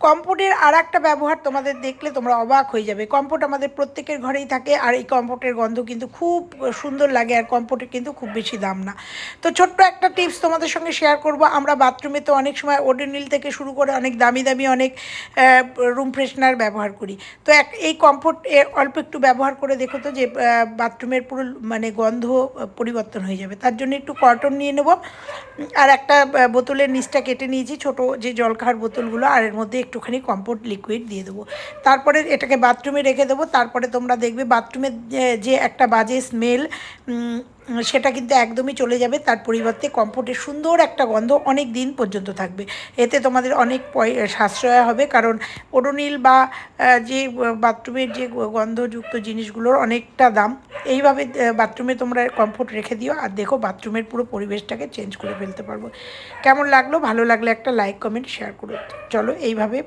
কম্পোটের আর একটা ব্যবহার তোমাদের দেখলে তোমরা অবাক হয়ে যাবে। কম্পোট আমাদের প্রত্যেকের ঘরেই থাকে আর এই কম্পোটের গন্ধ কিন্তু খুব সুন্দর লাগে আর কম্পোটের কিন্তু খুব বেশি দাম না। তো ছোট্ট একটা টিপস তোমাদের সঙ্গে শেয়ার করব। আমরা বাথরুমে তো অনেক সময় ওডেনিল থেকে শুরু করে অনেক দামি দামি অনেক রুম ফ্রেশনার ব্যবহার করি। তো এক, এই কম্ফোর্ট অল্প একটু ব্যবহার করে দেখো তো যে বাথরুমের পুরো মানে গন্ধ পরিবর্তন হয়ে যাবে। তার জন্য একটু কটন নিয়ে নেব। আর একটা বোতলের নিচটা কেটে নিয়েছি ছোট যে জল খাওয়ার বোতলগুলো, আর এর মধ্যে একটুখানি কম্পোর্ট লিকুইড দিয়ে দেবো। তারপরে এটাকে বাথরুমে রেখে দেবো। তারপরে তোমরা দেখবে বাথরুমের যে- একটা বাজে স্মেল সেটা কিন্তু একদমই চলে যাবে। তার পরিবর্তে কম্পোর্টের সুন্দর একটা গন্ধ অনেক দিন পর্যন্ত থাকবে। এতে তোমাদের অনেক সাশ্রয় হবে। কারণ ওডোনিল বা যে বাথরুমের যে গন্ধযুক্ত জিনিসগুলোর অনেকটা দাম, এইভাবে বাথরুমে তোমরা কমফোর্ট রেখে দিও। আর দেখো, বাথরুমের পুরো পরিবেশটাকে চেঞ্জ করে ফেলতে পারব। কেমন লাগল? ভালো লাগলে একটা লাইক, কমেন্ট, শেয়ার করো। চলো, এইভাবে